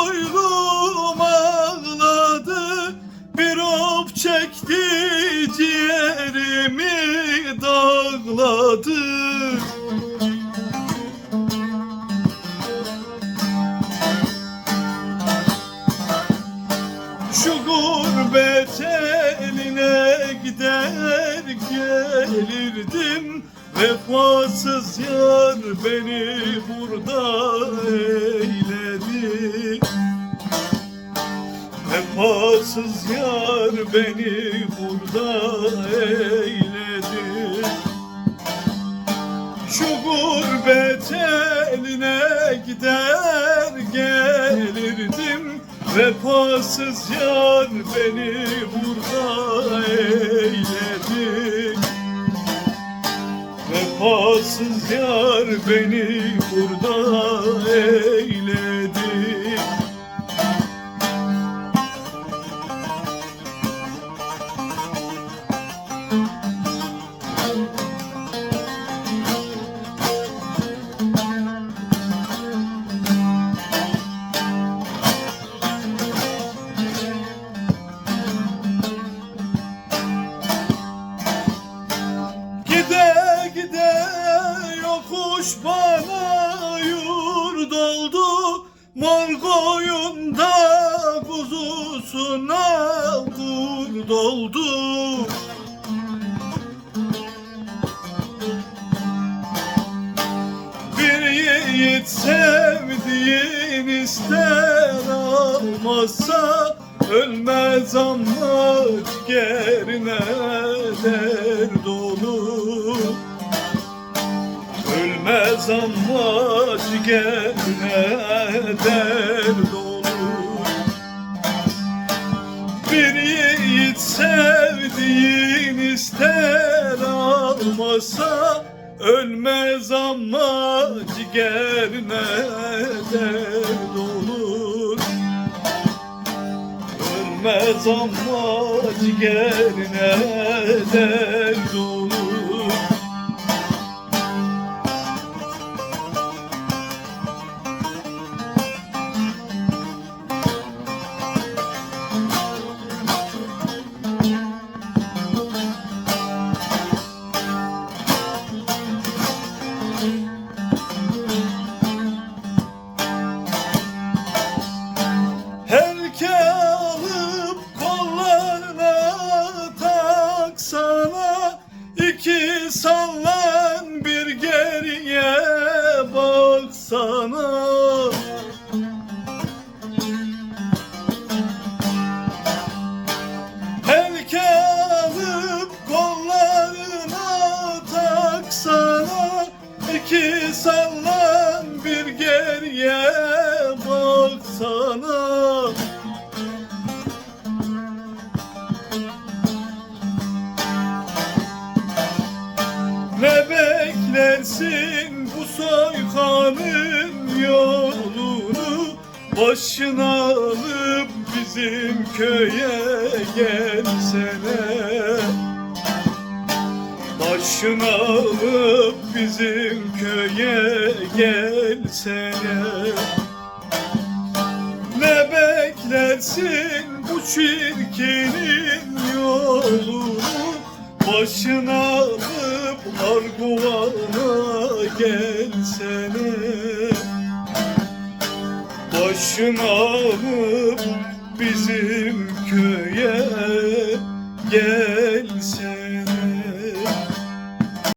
boylum ağladı Bir op çekti ciğerimi dağladı. Şu gurbet eline gider gelirdim. Vefasız yar beni burada el Vefasız yar beni burada eyledi. Şu gurbet eline gider gelirdim. Vefasız yar beni burada eyledi. Vefasız yar beni burada eyledi Yokuş bana yurt oldu Mor koyunda kuzusuna kurt oldu ister almazsa Ölmez ama ciğerine dert olur. Ölmez ama ciğerine dert olur. Bir yiğit sevdiğin ister almasa Ölmez ama ciğerine olur Ölmez ama ciğerine dert baksana alıp kollarına taksana iki sallan bir geriye baksana Ne beklersin Başına alıp bizim köye gelsene. Başına alıp bizim köye gelsene. Ne beklersin bu çirkinin yolunu Başına alıp Arguvan'a gelsene Başına alıp bizim köye gelsene